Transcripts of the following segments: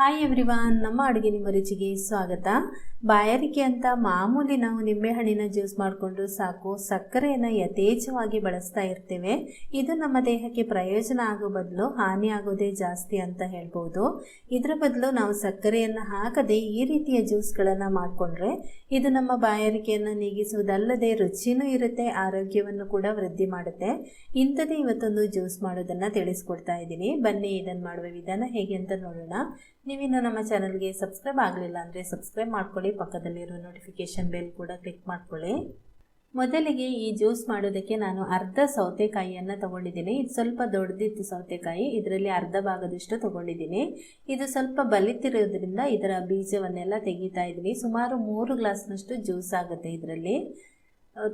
Hi everyone ನಮ್ಮ ಅಡುಗೆ ನಿಮ್ಮ ರುಚಿಗೆ ಸ್ವಾಗತ. ಬಾಯಾರಿಕೆ ಅಂತ ಮಾಮೂಲಿ ನಾವು ನಿಂಬೆಹಣ್ಣಿನ ಜ್ಯೂಸ್ ಮಾಡಿಕೊಂಡು ಸಾಕು. ಸಕ್ಕರೆಯನ್ನು ಯಥೇಚ್ಛವಾಗಿ ಬಳಸ್ತಾ ಇರ್ತೇವೆ. ಇದು ನಮ್ಮ ದೇಹಕ್ಕೆ ಪ್ರಯೋಜನ ಆಗೋ ಬದಲು ಹಾನಿ ಆಗೋದೇ ಜಾಸ್ತಿ ಅಂತ ಹೇಳ್ಬೋದು. ಇದರ ಬದಲು ನಾವು ಸಕ್ಕರೆಯನ್ನು ಹಾಕದೆ ಈ ರೀತಿಯ ಜ್ಯೂಸ್ಗಳನ್ನು ಮಾಡಿಕೊಂಡ್ರೆ ಇದು ನಮ್ಮ ಬಾಯಾರಿಕೆಯನ್ನು ನೀಗಿಸುವುದಲ್ಲದೆ ರುಚಿನೂ ಇರುತ್ತೆ, ಆರೋಗ್ಯವನ್ನು ಕೂಡ ವೃದ್ಧಿ ಮಾಡುತ್ತೆ. ಇಂಥದ್ದೇ ಇವತ್ತೊಂದು ಜ್ಯೂಸ್ ಮಾಡೋದನ್ನು ತಿಳಿಸ್ಕೊಡ್ತಾ ಇದ್ದೀನಿ. ಬನ್ನಿ ಇದನ್ನು ಮಾಡುವ ವಿಧಾನ ಹೇಗೆ ಅಂತ ನೋಡೋಣ. ನೀವಿನ್ನು ನಮ್ಮ ಚಾನಲ್ಗೆ ಸಬ್ಸ್ಕ್ರೈಬ್ ಆಗಲಿಲ್ಲ ಅಂದರೆ ಸಬ್ಸ್ಕ್ರೈಬ್ ಮಾಡ್ಕೊಳ್ಳಿ. ಪಕ್ಕದಲ್ಲಿರೋ ನೋಟಿಫಿಕೇಷನ್ ಬೆಲ್ ಕೂಡ ಕ್ಲಿಕ್ ಮಾಡ್ಕೊಳ್ಳಿ. ಮೊದಲಿಗೆ ಈ ಜ್ಯೂಸ್ ಮಾಡೋದಕ್ಕೆ ನಾನು ಅರ್ಧ ಸೌತೆಕಾಯಿಯನ್ನು ತಗೊಂಡಿದ್ದೀನಿ. ಇದು ಸ್ವಲ್ಪ ದೊಡ್ಡದಿತ್ತು ಸೌತೆಕಾಯಿ, ಇದರಲ್ಲಿ ಅರ್ಧ ಭಾಗದಷ್ಟು ತಗೊಂಡಿದ್ದೀನಿ. ಇದು ಸ್ವಲ್ಪ ಬಲಿತಿರೋದ್ರಿಂದ ಇದರ ಬೀಜವನ್ನೆಲ್ಲ ತೆಗಿತಾ ಇದ್ದೀನಿ. ಸುಮಾರು ಮೂರು ಗ್ಲಾಸ್ನಷ್ಟು ಜ್ಯೂಸ್ ಆಗುತ್ತೆ ಇದರಲ್ಲಿ.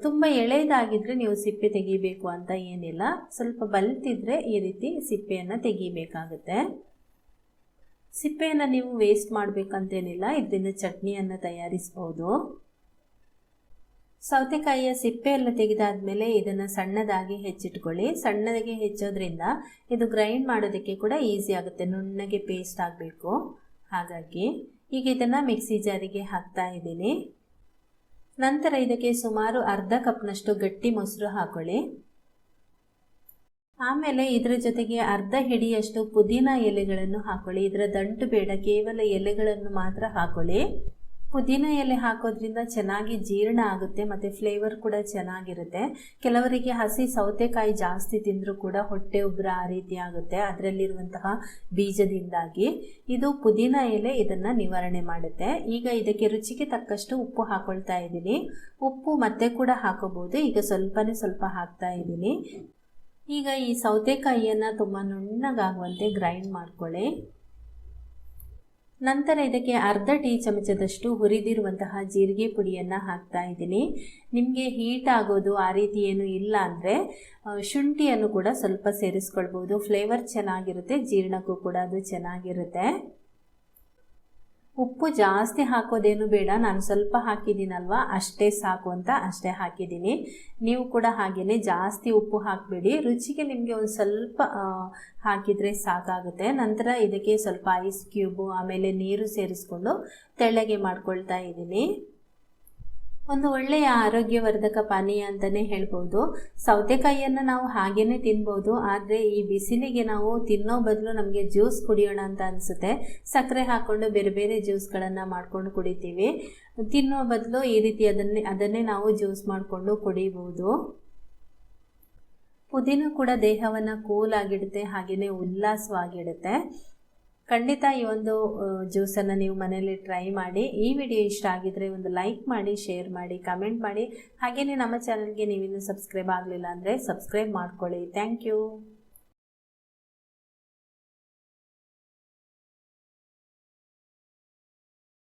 ತುಂಬ ಎಳೆಯದಾಗಿದ್ದರೆ ನೀವು ಸಿಪ್ಪೆ ತೆಗಿಬೇಕು ಅಂತ ಏನಿಲ್ಲ. ಸ್ವಲ್ಪ ಬಲಿತಿದ್ರೆ ಈ ರೀತಿ ಸಿಪ್ಪೆಯನ್ನು ತೆಗಿಬೇಕಾಗುತ್ತೆ. ಸಿಪ್ಪೆಯನ್ನು ನೀವು ವೇಸ್ಟ್ ಮಾಡಬೇಕಂತೇನಿಲ್ಲ, ಇದರಿಂದ ಚಟ್ನಿಯನ್ನು ತಯಾರಿಸ್ಬೋದು. ಸೌತೆಕಾಯಿಯ ಎಲ್ಲ ತೆಗೆದಾದ್ಮೇಲೆ ಇದನ್ನು ಸಣ್ಣದಾಗಿ ಹೆಚ್ಚಿಟ್ಕೊಳ್ಳಿ. ಸಣ್ಣದಾಗಿ ಹೆಚ್ಚೋದ್ರಿಂದ ಇದು ಗ್ರೈಂಡ್ ಮಾಡೋದಕ್ಕೆ ಕೂಡ ಈಸಿ ಆಗುತ್ತೆ, ನುಣ್ಣಗೆ ಪೇಸ್ಟ್ ಆಗಬೇಕು. ಹಾಗಾಗಿ ಈಗ ಇದನ್ನು ಮಿಕ್ಸಿ ಜಾರಿಗೆ ಹಾಕ್ತಾ ಇದ್ದೀನಿ. ನಂತರ ಇದಕ್ಕೆ ಸುಮಾರು ಅರ್ಧ ಕಪ್ನಷ್ಟು ಗಟ್ಟಿ ಮೊಸರು ಹಾಕೊಳ್ಳಿ. ಆಮೇಲೆ ಇದರ ಜೊತೆಗೆ ಅರ್ಧ ಹಿಡಿಯಷ್ಟು ಪುದೀನ ಎಲೆಗಳನ್ನು ಹಾಕೊಳ್ಳಿ. ಇದರ ದಂಟು ಬೇಡ, ಕೇವಲ ಎಲೆಗಳನ್ನು ಮಾತ್ರ ಹಾಕೊಳ್ಳಿ. ಪುದೀನ ಎಲೆ ಹಾಕೋದ್ರಿಂದ ಚೆನ್ನಾಗಿ ಜೀರ್ಣ ಆಗುತ್ತೆ ಮತ್ತು ಫ್ಲೇವರ್ ಕೂಡ ಚೆನ್ನಾಗಿರುತ್ತೆ. ಕೆಲವರಿಗೆ ಹಸಿ ಸೌತೆಕಾಯಿ ಜಾಸ್ತಿ ತಿಂದರೂ ಕೂಡ ಹೊಟ್ಟೆ ಉಬ್ಬರ ಆ ರೀತಿ ಆಗುತ್ತೆ. ಅದರಲ್ಲಿರುವಂತಹ ಬೀಜದಿಂದಾಗಿ ಇದು ಪುದೀನ ಎಲೆ ಇದನ್ನು ನಿವಾರಣೆ ಮಾಡುತ್ತೆ. ಈಗ ಇದಕ್ಕೆ ರುಚಿಗೆ ತಕ್ಕಷ್ಟು ಉಪ್ಪು ಹಾಕೊಳ್ತಾ ಇದ್ದೀನಿ. ಉಪ್ಪು ಮತ್ತೆ ಕೂಡ ಹಾಕೋಬಹುದು. ಈಗ ಸ್ವಲ್ಪನೇ ಸ್ವಲ್ಪ ಹಾಕ್ತಾ ಇದ್ದೀನಿ. ಈಗ ಈ ಸೌತೆಕಾಯಿಯನ್ನು ತುಂಬ ನುಣ್ಣಗಾಗುವಂತೆ ಗ್ರೈಂಡ್ ಮಾಡ್ಕೊಳ್ಳಿ. ನಂತರ ಇದಕ್ಕೆ ಅರ್ಧ ಟೀ ಚಮಚದಷ್ಟು ಹುರಿದಿರುವಂತಹ ಜೀರಿಗೆ ಪುಡಿಯನ್ನು ಹಾಕ್ತಾ ಇದ್ದೀನಿ. ನಿಮಗೆ ಹೀಟ್ ಆಗೋದು ಆ ರೀತಿ ಏನು ಇಲ್ಲ ಅಂದರೆ ಶುಂಠಿಯನ್ನು ಕೂಡ ಸ್ವಲ್ಪ ಸೇರಿಸ್ಕೊಳ್ಬೋದು. ಫ್ಲೇವರ್ ಚೆನ್ನಾಗಿರುತ್ತೆ, ಜೀರ್ಣಕ್ಕೂ ಕೂಡ ಅದು ಚೆನ್ನಾಗಿರುತ್ತೆ. ಉಪ್ಪು ಜಾಸ್ತಿ ಹಾಕೋದೇನು ಬೇಡ. ನಾನು ಸ್ವಲ್ಪ ಹಾಕಿದ್ದೀನಲ್ವ? ಅಷ್ಟೇ ಸಾಕು ಅಂತ ಅಷ್ಟೇ ಹಾಕಿದ್ದೀನಿ. ನೀವು ಕೂಡ ಹಾಗೆಯೇ ಜಾಸ್ತಿ ಉಪ್ಪು ಹಾಕಬೇಡಿ. ರುಚಿಗೆ ನಿಮಗೆ ಒಂದು ಸ್ವಲ್ಪ ಹಾಕಿದರೆ ಸಾಕಾಗುತ್ತೆ. ನಂತರ ಇದಕ್ಕೆ ಸ್ವಲ್ಪ ಐಸ್ ಕ್ಯೂಬು ಆಮೇಲೆ ನೀರು ಸೇರಿಸ್ಕೊಂಡು ತೆಳ್ಳಗೆ ಮಾಡ್ಕೊಳ್ತಾ ಇದ್ದೀನಿ. ಒಂದು ಒಳ್ಳೆಯ ಆರೋಗ್ಯವರ್ಧಕ ಪಾನೀಯ ಅಂತಲೇ ಹೇಳ್ಬೋದು. ಸೌತೆಕಾಯಿಯನ್ನು ನಾವು ಹಾಗೇನೆ ತಿನ್ಬೋದು, ಆದರೆ ಈ ಬಿಸಿಲಿಗೆ ನಾವು ತಿನ್ನೋ ಬದಲು ನಮಗೆ ಜ್ಯೂಸ್ ಕುಡಿಯೋಣ ಅಂತ ಅನಿಸುತ್ತೆ. ಸಕ್ಕರೆ ಹಾಕ್ಕೊಂಡು ಬೇರೆ ಬೇರೆ ಜ್ಯೂಸ್ಗಳನ್ನು ಮಾಡ್ಕೊಂಡು ಕುಡಿತೀವಿ. ತಿನ್ನೋ ಬದಲು ಈ ರೀತಿ ಅದನ್ನೇ ಅದನ್ನೇ ನಾವು ಜ್ಯೂಸ್ ಮಾಡಿಕೊಂಡು ಕುಡಿಬೋದು. ಪುದೀನ ಕೂಡ ದೇಹವನ್ನು ಕೂಲಾಗಿಡುತ್ತೆ ಹಾಗೆಯೇ ಉಲ್ಲಾಸವಾಗಿಡುತ್ತೆ. ಖಂಡಿತ ಈ ಒಂದು ಜ್ಯೂಸನ್ನು ನೀವು ಮನೆಯಲ್ಲಿ ಟ್ರೈ ಮಾಡಿ, ಈ ವಿಡಿಯೋ ಇಷ್ಟ ಆಗಿದ್ರೆ ಒಂದು ಲೈಕ್ ಮಾಡಿ ಶೇರ್ ಮಾಡಿ ಕಮೆಂಟ್ ಮಾಡಿ. ಹಾಗೆಯೇ ನಮ್ಮ ಚಾನಲ್ಗೆ ನೀವಿನ್ನೂ ಸಬ್ಸ್ಕ್ರೈಬ್ ಆಗಲಿಲ್ಲ ಅಂದರೆ ಸಬ್ಸ್ಕ್ರೈಬ್ ಮಾಡ್ಕೊಳ್ಳಿ. Thank you